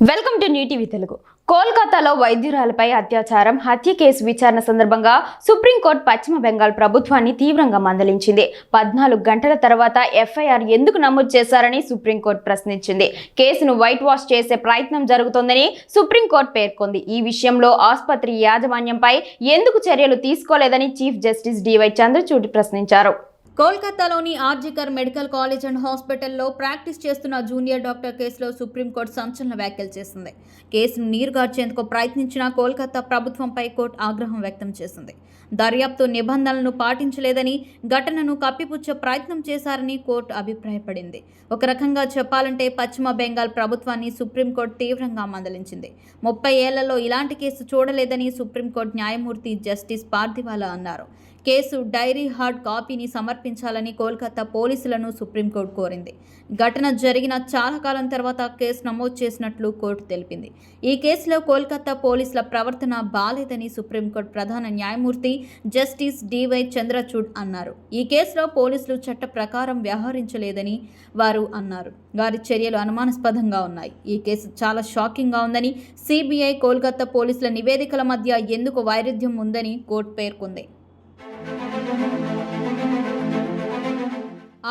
Welcome to New TV Telugu. కోల్కతాలో వైద్యురాలపై అత్యాచారం హత్య కేసు విచారణ సందర్భంగా సుప్రీంకోర్టు పశ్చిమ బెంగాల్ ప్రభుత్వాన్ని తీవ్రంగా మందలించింది. పద్నాలుగు గంటల తర్వాత ఎఫ్ఐఆర్ ఎందుకు నమోదు చేశారని సుప్రీంకోర్టు ప్రశ్నించింది. కేసును వైట్ వాష్ చేసే ప్రయత్నం జరుగుతోందని సుప్రీంకోర్టు పేర్కొంది. ఈ విషయంలో ఆసుపత్రి యాజమాన్యంపై ఎందుకు చర్యలు తీసుకోలేదని చీఫ్ జస్టిస్ డివై చంద్రచూడ్ ప్రశ్నించారు. కోల్కతాలోని ఆర్జికర్ మెడికల్ కాలేజ్ అండ్ హాస్పిటల్లో ప్రాక్టీస్ చేస్తున్న జూనియర్ డాక్టర్ కేసులో సుప్రీంకోర్టు సంచలన వ్యాఖ్యలు చేసింది. కేసును నీరుగార్చేందుకు ప్రయత్నించిన కోల్కతా ప్రభుత్వంపై కోర్టు ఆగ్రహం వ్యక్తం చేసింది. దర్యాప్తు నిబంధనలను పాటించలేదని ఘటనను కప్పిపుచ్చే ప్రయత్నం చేశారని కోర్టు అభిప్రాయపడింది. ఒక రకంగా చెప్పాలంటే పశ్చిమ బెంగాల్ ప్రభుత్వాన్ని సుప్రీంకోర్టు తీవ్రంగా మందలించింది. ముప్పై ఏళ్ళలో ఇలాంటి కేసు చూడలేదని సుప్రీంకోర్టు న్యాయమూర్తి జస్టిస్ పార్థివాలా అన్నారు. కేసు డైరీ హార్డ్ కాపీని సమర్పించాలని కోల్కతా పోలీసులను సుప్రీంకోర్టు కోరింది. ఘటన జరిగిన చాలా కాలం తర్వాత కేసు నమోదు చేసినట్లు కోర్టు తెలిపింది. ఈ కేసులో కోల్కతా పోలీసుల ప్రవర్తన బాలేదని సుప్రీంకోర్టు ప్రధాన న్యాయమూర్తి జస్టిస్ డివై చంద్రచూడ్ అన్నారు. ఈ కేసులో పోలీసులు చట్ట ప్రకారం వ్యవహరించలేదని వారు అన్నారు. వారి చర్యలు అనుమానాస్పదంగా ఉన్నాయి. ఈ కేసు చాలా షాకింగ్గా ఉందని సిబిఐ కోల్కతా పోలీసుల నివేదికల మధ్య ఎందుకు వైరుధ్యం ఉందని కోర్టు పేర్కొంది.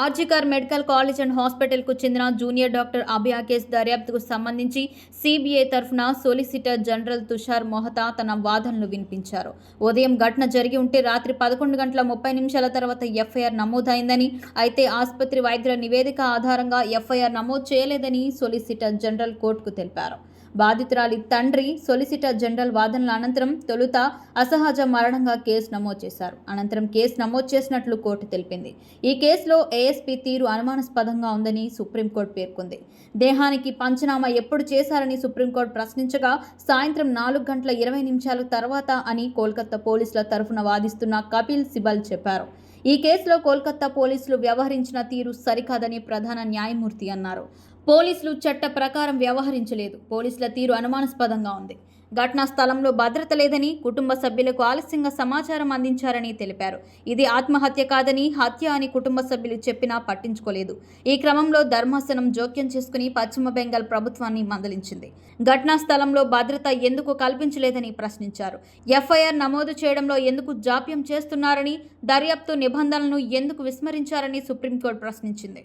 ఆర్జికర్ మెడికల్ కాలేజ్ అండ్ హాస్పిటల్కు చెందిన జూనియర్ డాక్టర్ అభియా కేసు దర్యాప్తుకు సంబంధించి సిబిఐ తరఫున సొలిసిటర్ జనరల్ తుషార్ మొహతా తన వాదనలు వినిపించారు. ఉదయం ఘటన జరిగి ఉంటే రాత్రి పదకొండు గంటల ముప్పై నిమిషాల తర్వాత ఎఫ్ఐఆర్ నమోదైందని అయితే ఆసుపత్రి వైద్యుల నివేదిక ఆధారంగా ఎఫ్ఐఆర్ నమోదు చేయలేదని సొలిసిటర్ జనరల్ కోర్టుకు తెలిపారు. బాధితురాలి తండ్రి సొలిసిటర్ జనరల్ వాదనల అనంతరం తొలుత అసహజ మరణంగా కేసు నమోదు చేశారు. అనంతరం కేసు నమోదు చేసినట్లు కోర్టు తెలిపింది. ఈ కేసులో ఏఎస్పీ తీరు అనుమానాస్పదంగా ఉందని సుప్రీంకోర్టు పేర్కొంది. దేహానికి పంచనామా ఎప్పుడు చేశారని సుప్రీంకోర్టు ప్రశ్నించగా సాయంత్రం నాలుగు గంటల ఇరవై నిమిషాల తర్వాత అని కోల్కతా పోలీసుల తరఫున వాదిస్తున్న కపిల్ సిబల్ చెప్పారు. ఈ కేసులో కోల్కతా పోలీసులు వ్యవహరించిన తీరు సరికాదని ప్రధాన న్యాయమూర్తి అన్నారు. పోలీసులు చట్ట ప్రకారం వ్యవహరించలేదు. పోలీసుల తీరు అనుమానాస్పదంగా ఉంది. ఘటనా స్థలంలో భద్రత లేదని కుటుంబ సభ్యులకు ఆలస్యంగా సమాచారం అందించారని తెలిపారు. ఇది ఆత్మహత్య కాదని హత్య అని కుటుంబ సభ్యులు చెప్పినా పట్టించుకోలేదు. ఈ క్రమంలో ధర్మాసనం జోక్యం చేసుకుని పశ్చిమ బెంగాల్ ప్రభుత్వాన్ని మందలించింది. ఘటనా స్థలంలో భద్రత ఎందుకు కల్పించలేదని ప్రశ్నించారు. ఎఫ్ఐఆర్ నమోదు చేయడంలో ఎందుకు జాప్యం చేస్తున్నారని దర్యాప్తు నిబంధనలను ఎందుకు విస్మరించారని సుప్రీంకోర్టు ప్రశ్నించింది.